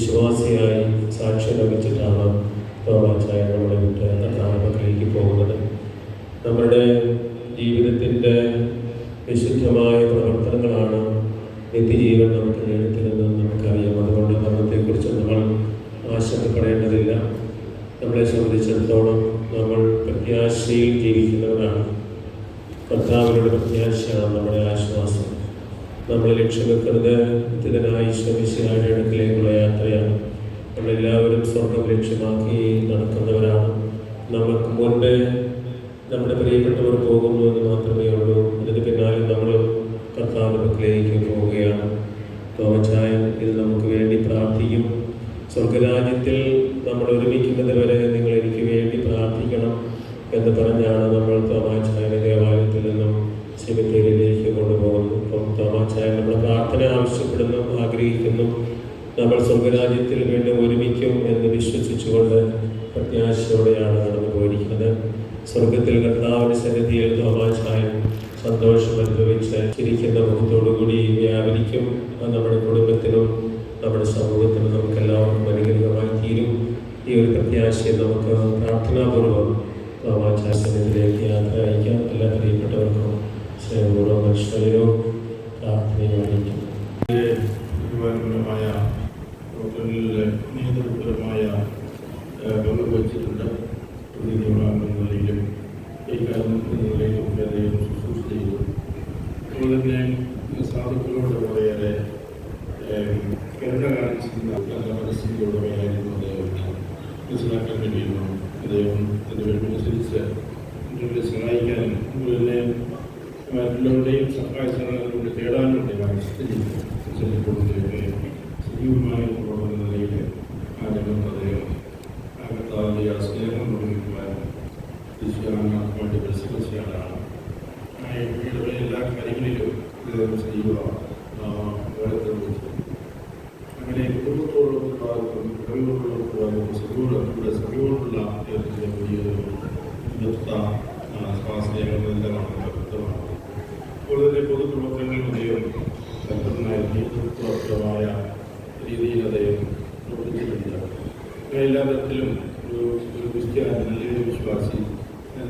വിശ്വാസിയായി സാക്ഷ്യം ലഭിച്ചിട്ടാണ് തോമാച്ചായ നമ്മളെ വിട്ട് കർത്താവിലേക്ക് പോകുന്നത്. നമ്മുടെ ജീവിതത്തിന്റെ വിശുദ്ധമായ പ്രവർത്തനങ്ങളാണ് നിത്യജീവൻ നമുക്ക് നേടിത്തരുന്നതെന്ന് നമുക്കറിയാം. അതുകൊണ്ട് മരണത്തെക്കുറിച്ച് നമ്മൾ ആശങ്കപ്പെടേണ്ടതില്ല. നമ്മളെ സംബന്ധിച്ചിടത്തോളം നമ്മൾ പ്രത്യാശയിൽ ജീവിക്കുന്നവരാണ്. കർത്താവിനോട് പ്രത്യാശയാണ് നമ്മുടെ ആശ്വാസം. നമ്മൾ ലക്ഷ്യം വെക്കുന്നത് നിത്യനായ ശ്രമിച്ചായ അടുക്കിലേക്കുള്ള യാത്രയാണ്. നമ്മളെല്ലാവരും സ്വർഗം ലക്ഷ്യമാക്കി നടക്കുന്നവരാണ്. നമുക്ക് മുൻപേ നമ്മുടെ പ്രിയപ്പെട്ടവർ പോകുന്നു എന്ന് മാത്രമേ ഉള്ളൂ. അതിന് പിന്നാലെ നമ്മൾ കർത്താവിലേക്ക് പോവുകയാണ്. തോമച്ചായൻ ഇത് നമുക്ക് വേണ്ടി പ്രാർത്ഥിക്കും. സ്വർഗരാജ്യത്തിൽ നമ്മൾ ഒരുമിക്കുന്നത് വരെ നിങ്ങൾ എനിക്ക് വേണ്ടി പ്രാർത്ഥിക്കണം എന്ന് പറഞ്ഞാണ് നമ്മൾ തോമാച്ചായ ദേവാലയത്തിൽ നിന്നും സെമിത്തേരിയിലേക്ക് കൊണ്ടുപോകുന്നു. അപ്പം തോമാച്ചായ നമ്മൾ പ്രാർത്ഥന ആവശ്യപ്പെടുന്നു ആഗ്രഹിക്കുന്നു. നമ്മൾ സ്വർഗരാജ്യത്തിൽ വീണ്ടും ഒരുമിക്കും എന്ന് വിശ്വസിച്ചുകൊണ്ട് പ്രത്യാശയോടെയാണ് നടന്നു പോയിരിക്കുന്നത് സ്വർഗത്തിൽ കർത്താവിന്റെ സന്നിധിയിൽ തോമാച്ചായ സന്തോഷം അനുഭവിച്ച് ചിരിക്കുന്ന മുഖത്തോടുകൂടി വ്യാപരിക്കും. നമ്മുടെ കുടുംബത്തിനും നമ്മുടെ സമൂഹത്തിനും നമുക്ക് എല്ലാവർക്കും അനുഗ്രഹമായി തീരും. ഈ ഒരു പ്രത്യാശയെ നമുക്ക് പ്രാർത്ഥനാപൂർവം തോമാച്ചായ സന്നിധിയിലേക്ക് യാത്ര അയക്കാം എല്ലാ പ്രിയപ്പെട്ടവർക്കും സ്നേഹപൂർവം മനുഷ്യരും പ്രാർത്ഥനയും അറിയിക്കും തീരുമാനപരമായ പ്രവർത്തനങ്ങളിലെ നിയന്ത്രണപരമായ പങ്ക് വഹിച്ചിട്ടുണ്ട് നിലയിലും ഈ നിലയിലും അദ്ദേഹം ശുശ്രൂഷ ചെയ്തു അതുപോലെ തന്നെ സാധുക്കളോട് വളരെയേറെ കരുണ കാണിച്ചിരുന്ന നല്ല മനസ്സിലുടമയായിരുന്നു അദ്ദേഹം മനസ്സിലാക്കാൻ കഴിയുന്നു അദ്ദേഹം അതിന് വേണ്ടി അനുസരിച്ച് സഹായിക്കാനും അതുപോലെ തന്നെ മറ്റുള്ളവരുടെയും സഹായ സഹകരണങ്ങളുടെ തേടാനും ചെല്ലിക്കൊടുക്കുകയൊക്കെ സജീവമായ പ്രവർത്തന നിലയിൽ ആ രംഗത്ത് അദ്ദേഹം അകത്താതെ ആ സ്നേഹം നിർമ്മിക്കുവാൻ വിശ്വാസമായിട്ട് പരിശ്രമിച്ചയാളാണ് ആ ഇടപെടൽ എല്ലാ കാര്യങ്ങളിലും ഇദ്ദേഹം സജീവ വേർതിരിച്ചു അങ്ങനെ കുടുംബത്തോടുള്ള ഉത്തരവാദിത്വം കഴിവുകളുള്ള ഉത്തരവാദിത്വം സഭയോട് സഭയോടുള്ള അദ്ദേഹത്തിൻ്റെ വലിയൊരു നൃത്ത സ്വാസ്ഥ്യങ്ങളെല്ലാമാണ് വ്യക്തമാണ് കൂടുതൽ പൊതുപ്രവർത്തനങ്ങൾ അദ്ദേഹം ശക്തനായ നേതൃത്വപരമായ രീതിയിൽ അദ്ദേഹം പ്രവർത്തിച്ചിട്ടുണ്ട് എല്ലാ തരത്തിലും ഒരു ക്രിസ്ത്യാനി നല്ലൊരു വിശ്വാസി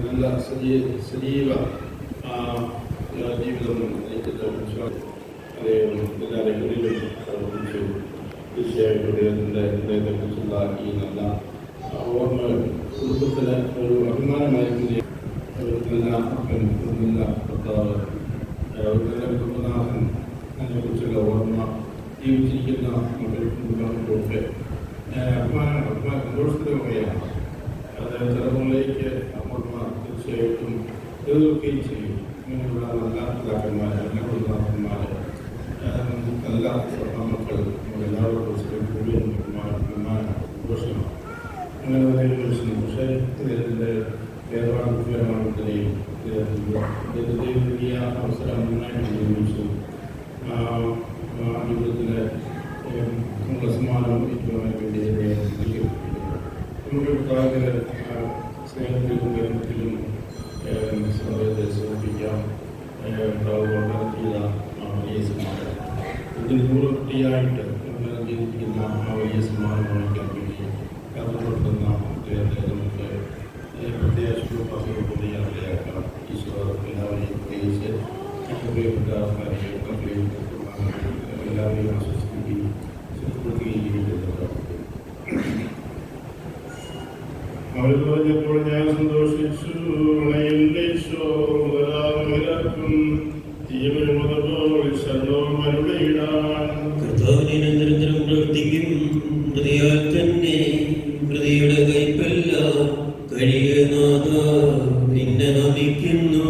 നല്ല സജീവ സജീവ ജീവിതം നയിക്കുന്ന വിശ്വാസി അദ്ദേഹം എല്ലാ രംഗങ്ങളിലും പ്രവർത്തിച്ചു. തീർച്ചയായിട്ടും അദ്ദേഹത്തിന്റെ അദ്ദേഹത്തെക്കുറിച്ചുള്ള ഈ നല്ല ഓർമ്മകൾ കുടുംബത്തിന് ഒരു അഭിമാനമായിരിക്കും നല്ല അപ്പൻ നല്ല ഭർത്താവ് നല്ല കുടുംബനാഥൻ അതിനെക്കുറിച്ചുള്ള ഓർമ്മ ജീവിച്ചിരിക്കുന്ന മക്കൾ കുടുംബങ്ങൾക്കൊക്കെ അഭിമാനം അഭിമാന സന്തോഷത്തിന്റെ വകയാണ് അത് തലമുറയിലേക്ക് ഓർമ്മ തീർച്ചയായിട്ടും എതിർക്കുകയും ചെയ്യും ഇങ്ങനെയുള്ള നല്ല പിതാക്കന്മാർ നല്ല കുടുംബനാഥന്മാർ നല്ല മക്കൾ എല്ലാവരുടെ തന്നെ വിളിച്ചു അദ്ദേഹത്തെ വലിയ അവസരം നന്നായിട്ട് ഉപയോഗിച്ചു ജീവിതത്തിലെ സമ്മാനം ഇരിക്കുവാൻ വേണ്ടി നമ്മുടെ പ്രായത്തിൽ സ്നേഹത്തിലും ബന്ധത്തിലും സമയത്തെ സമർപ്പിക്കാം നടത്തിയ വലിയ സമ്മാനം. ഇതിന് പൂർവട്ടിയായിട്ട് ജീവിക്കുന്ന ആ വലിയ സമ്മാനം വേണ്ടി എല്ലാവരെയും ഞാൻ സന്തോഷിച്ചു എന്റെ ഈശോരാമിരക്കും തീവ്രമുതപ്പോൾ ശരണവും അരുളയിടാൻ കർത്താവിനെ നിരന്തരം പ്രവർത്തിക്കും ഹൃദയാൽ തന്നെ ഹൃദയയുടെ കയ്പല്ല കഴിയുന്നത് നമിക്കുന്നു